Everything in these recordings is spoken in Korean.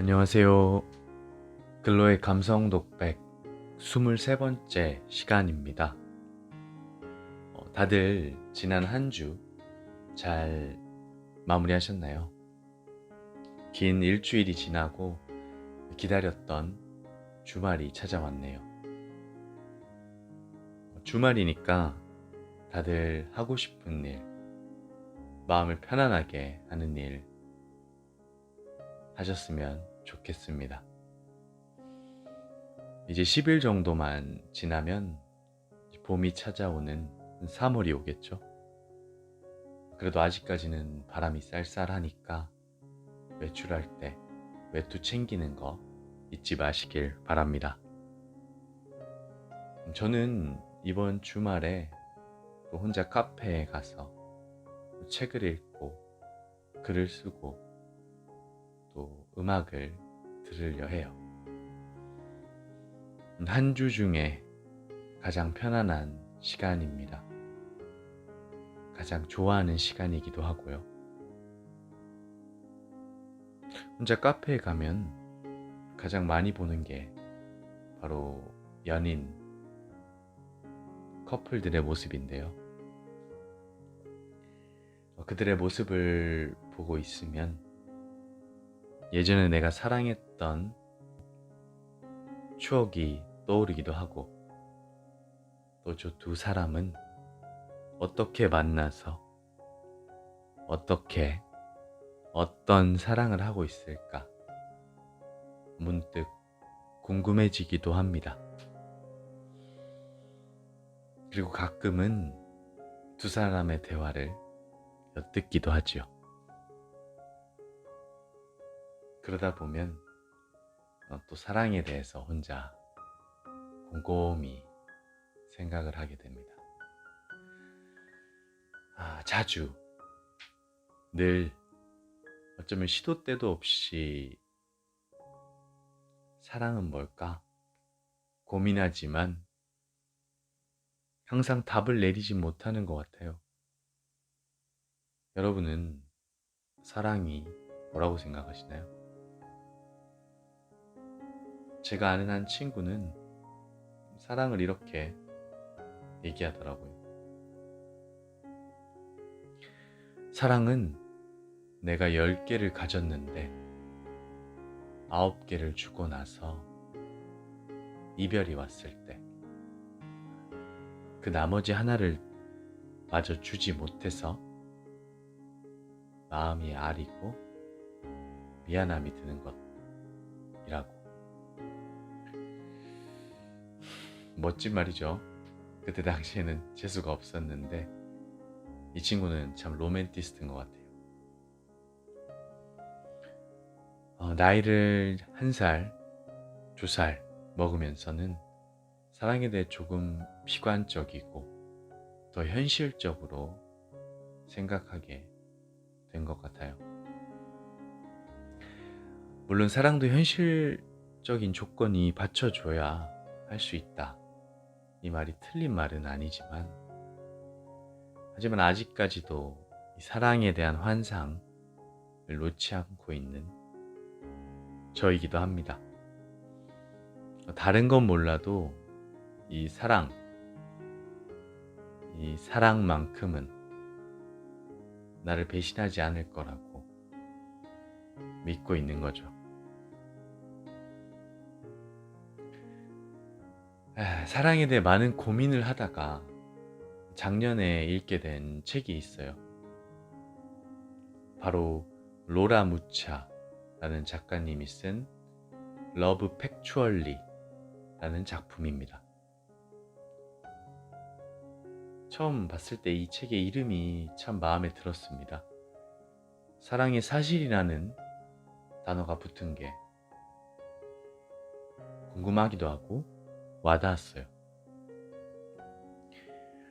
안녕하세요. 글로의 감성 독백 23번째 시간입니다. 어, 다들 지난 한 주 잘 마무리하셨나요? 긴 일주일이 지나고 기다렸던 주말이 찾아왔네요. 주말이니까 다들 하고 싶은 일, 마음을 편안하게 하는 일 하셨으면 좋겠습니다. 이제 10일 정도만 지나면 봄이 찾아오는 3월이 오겠죠. 그래도 아직까지는 바람이 쌀쌀하니까 외출할 때 외투 챙기는 거 잊지 마시길 바랍니다. 저는 이번 주말에 또 혼자 카페에 가서 책을 읽고 글을 쓰고 또 음악을 들으려 해요. 한 주 중에 가장 편안한 시간입니다. 가장 좋아하는 시간이기도 하고요. 혼자 카페에 가면 가장 많이 보는 게 바로 연인, 커플들의 모습인데요. 어, 그들의 모습을 보고 있으면 예전에 내가 사랑했던 추억이 떠오르기도 하고 또 저 두 사람은 어떻게 만나서 어떻게 어떤 사랑을 하고 있을까 문득 궁금해지기도 합니다. 그리고 가끔은 두 사람의 대화를 엿듣기도 하지요. 그러다 보면 어, 또 사랑에 대해서 혼자 곰곰이 생각을 하게 됩니다. 아, 자주 늘 어쩌면 시도 때도 없이 사랑은 뭘까 고민하지만 항상 답을 내리지 못하는 것 같아요. 여러분은 사랑이 뭐라고 생각하시나요? 제가 아는 한 친구는 사랑을 이렇게 얘기하더라고요. 사랑은 내가 10개를 가졌는데 9개를 주고 나서 이별이 왔을 때 그 나머지 하나를 마저 주지 못해서 마음이 아리고 미안함이 드는 것 멋진 말이죠. 그때 당시에는 재수가 없었는데 이 친구는 참 로맨티스트인 것 같아요. 어, 나이를 한 살, 두 살 먹으면서는 사랑에 대해 조금 비관적이고 더 현실적으로 생각하게 된 것 같아요. 물론 사랑도 현실적인 조건이 받쳐줘야 할 수 있다. 이 말이 틀린 말은 아니지만, 하지만 아직까지도 이 사랑에 대한 환상을 놓지 않고 있는 저이기도 합니다. 다른 건 몰라도 이 사랑, 이 사랑만큼은 나를 배신하지 않을 거라고 믿고 있는 거죠. 아, 사랑에 대해 많은 고민을 하다가 작년에 읽게 된 책이 있어요. 바로 로라 무차라는 작가님이 쓴 러브 팩추얼리라는 작품입니다. 처음 봤을 때 이 책의 이름이 참 마음에 들었습니다. 사랑의 사실이라는 단어가 붙은 게 궁금하기도 하고 와닿았어요.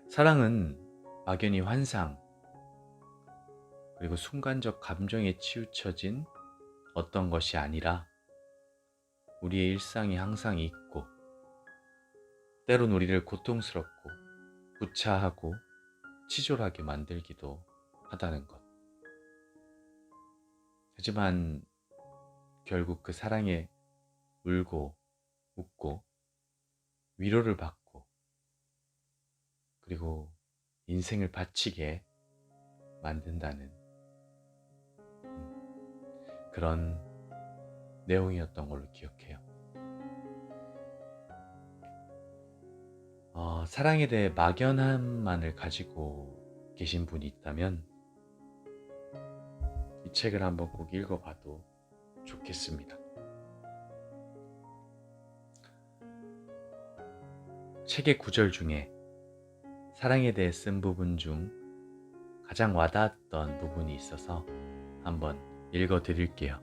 사랑은 막연히 환상, 그리고 순간적 감정에 치우쳐진 어떤 것이 아니라 우리의 일상에 항상 있고, 때론 우리를 고통스럽고 구차하고 치졸하게 만들기도 하다는 것. 하지만 결국 그 사랑에 울고 웃고 위로를 받고 그리고 인생을 바치게 만든다는 음, 그런 내용이었던 걸로 기억해요. 어, 사랑에 대해 막연함만을 가지고 계신 분이 있다면 이 책을 한번 꼭 읽어봐도 좋겠습니다. 책의 구절 중에 사랑에 대해 쓴 부분 중 가장 와닿았던 부분이 있어서 한번 읽어 드릴게요.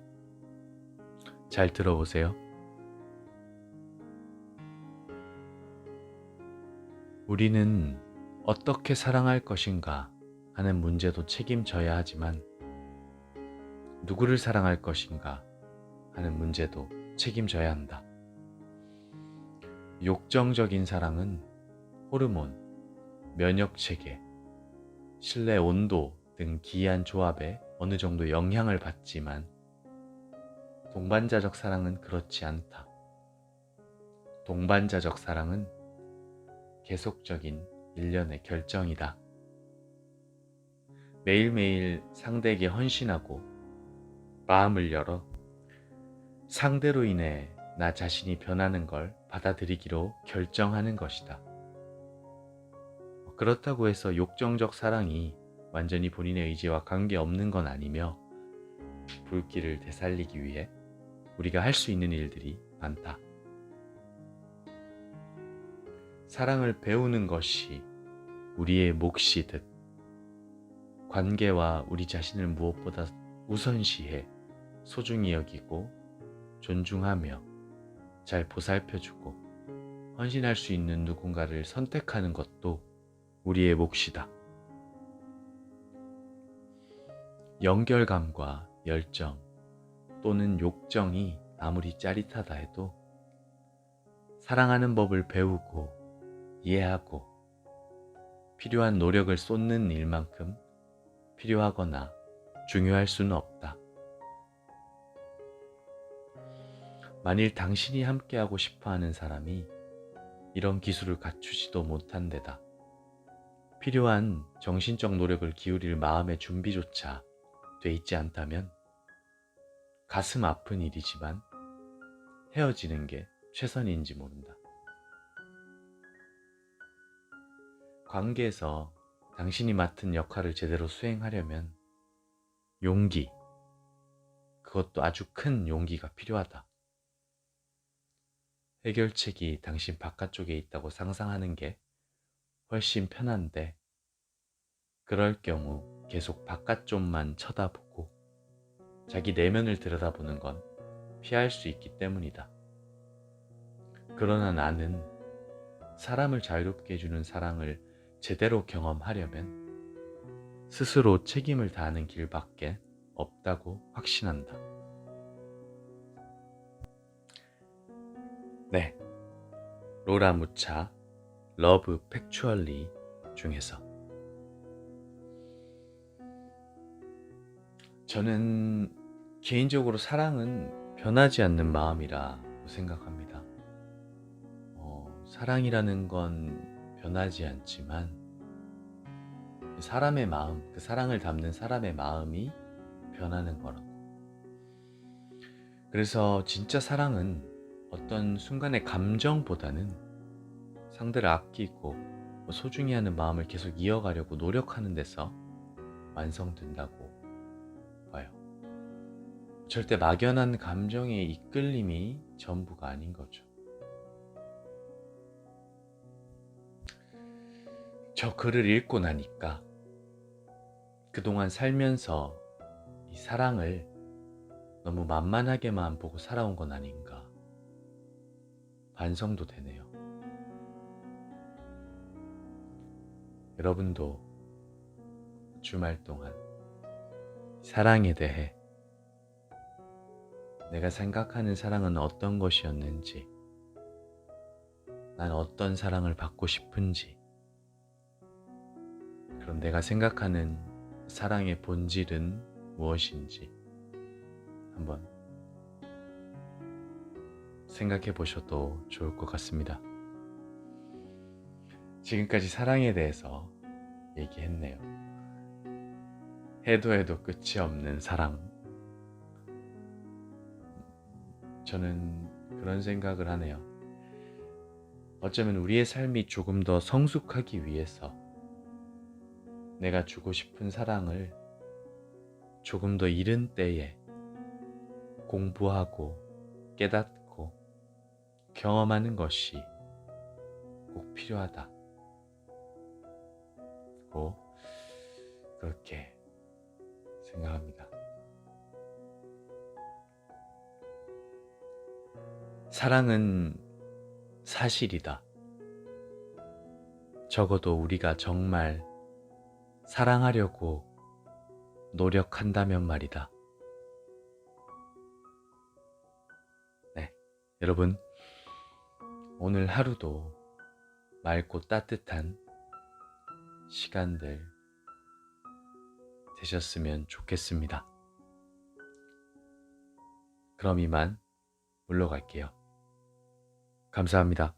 잘 들어보세요. 우리는 어떻게 사랑할 것인가 하는 문제도 책임져야 하지만 누구를 사랑할 것인가 하는 문제도 책임져야 한다. 욕정적인 사랑은 호르몬, 면역 체계, 실내 온도 등 기이한 조합에 어느 정도 영향을 받지만 동반자적 사랑은 그렇지 않다. 동반자적 사랑은 계속적인 일련의 결정이다. 매일매일 상대에게 헌신하고 마음을 열어 상대로 인해 나 자신이 변하는 걸 받아들이기로 결정하는 것이다. 그렇다고 해서 욕정적 사랑이 완전히 본인의 의지와 관계없는 건 아니며 불길을 되살리기 위해 우리가 할 수 있는 일들이 많다. 사랑을 배우는 것이 우리의 몫이듯 관계와 우리 자신을 무엇보다 우선시해 소중히 여기고 존중하며 잘 보살펴주고 헌신할 수 있는 누군가를 선택하는 것도 우리의 몫이다. 연결감과 열정 또는 욕정이 아무리 짜릿하다 해도 사랑하는 법을 배우고 이해하고 필요한 노력을 쏟는 일만큼 필요하거나 중요할 수는 없다. 만일 당신이 함께하고 싶어 하는 사람이 이런 기술을 갖추지도 못한 데다 필요한 정신적 노력을 기울일 마음의 준비조차 돼 있지 않다면 가슴 아픈 일이지만 헤어지는 게 최선인지 모른다. 관계에서 당신이 맡은 역할을 제대로 수행하려면 용기, 그것도 아주 큰 용기가 필요하다. 해결책이 당신 바깥쪽에 있다고 상상하는 게 훨씬 편한데, 그럴 경우 계속 바깥쪽만 쳐다보고 자기 내면을 들여다보는 건 피할 수 있기 때문이다. 그러나 나는 사람을 자유롭게 해주는 사랑을 제대로 경험하려면 스스로 책임을 다하는 길밖에 없다고 확신한다. 네. 로라 무차 러브 팩추얼리 중에서 저는 개인적으로 사랑은 변하지 않는 마음이라고 생각합니다. 어, 사랑이라는 건 변하지 않지만 사람의 마음, 그 사랑을 담는 사람의 마음이 변하는 거라고. 그래서 진짜 사랑은 어떤 순간의 감정보다는 상대를 아끼고 뭐 소중히 하는 마음을 계속 이어가려고 노력하는 데서 완성된다고 봐요. 절대 막연한 감정의 이끌림이 전부가 아닌 거죠. 저 글을 읽고 나니까 그동안 살면서 이 사랑을 너무 만만하게만 보고 살아온 건 아닌가 반성도 되네요. 여러분도 주말 동안 사랑에 대해 내가 생각하는 사랑은 어떤 것이었는지, 난 어떤 사랑을 받고 싶은지, 그럼 내가 생각하는 사랑의 본질은 무엇인지 한번 생각해 보셔도 좋을 것 같습니다. 지금까지 사랑에 대해서 얘기했네요. 해도 해도 끝이 없는 사랑. 저는 그런 생각을 하네요. 어쩌면 우리의 삶이 조금 더 성숙하기 위해서 내가 주고 싶은 사랑을 조금 더 이른 때에 공부하고 깨닫고 경험하는 것이 꼭 필요하다. 고 그렇게 생각합니다. 사랑은 사실이다. 적어도 우리가 정말 사랑하려고 노력한다면 말이다. 네, 여러분, 오늘 하루도 맑고 따뜻한 시간들 되셨으면 좋겠습니다. 그럼 이만 물러갈게요. 감사합니다.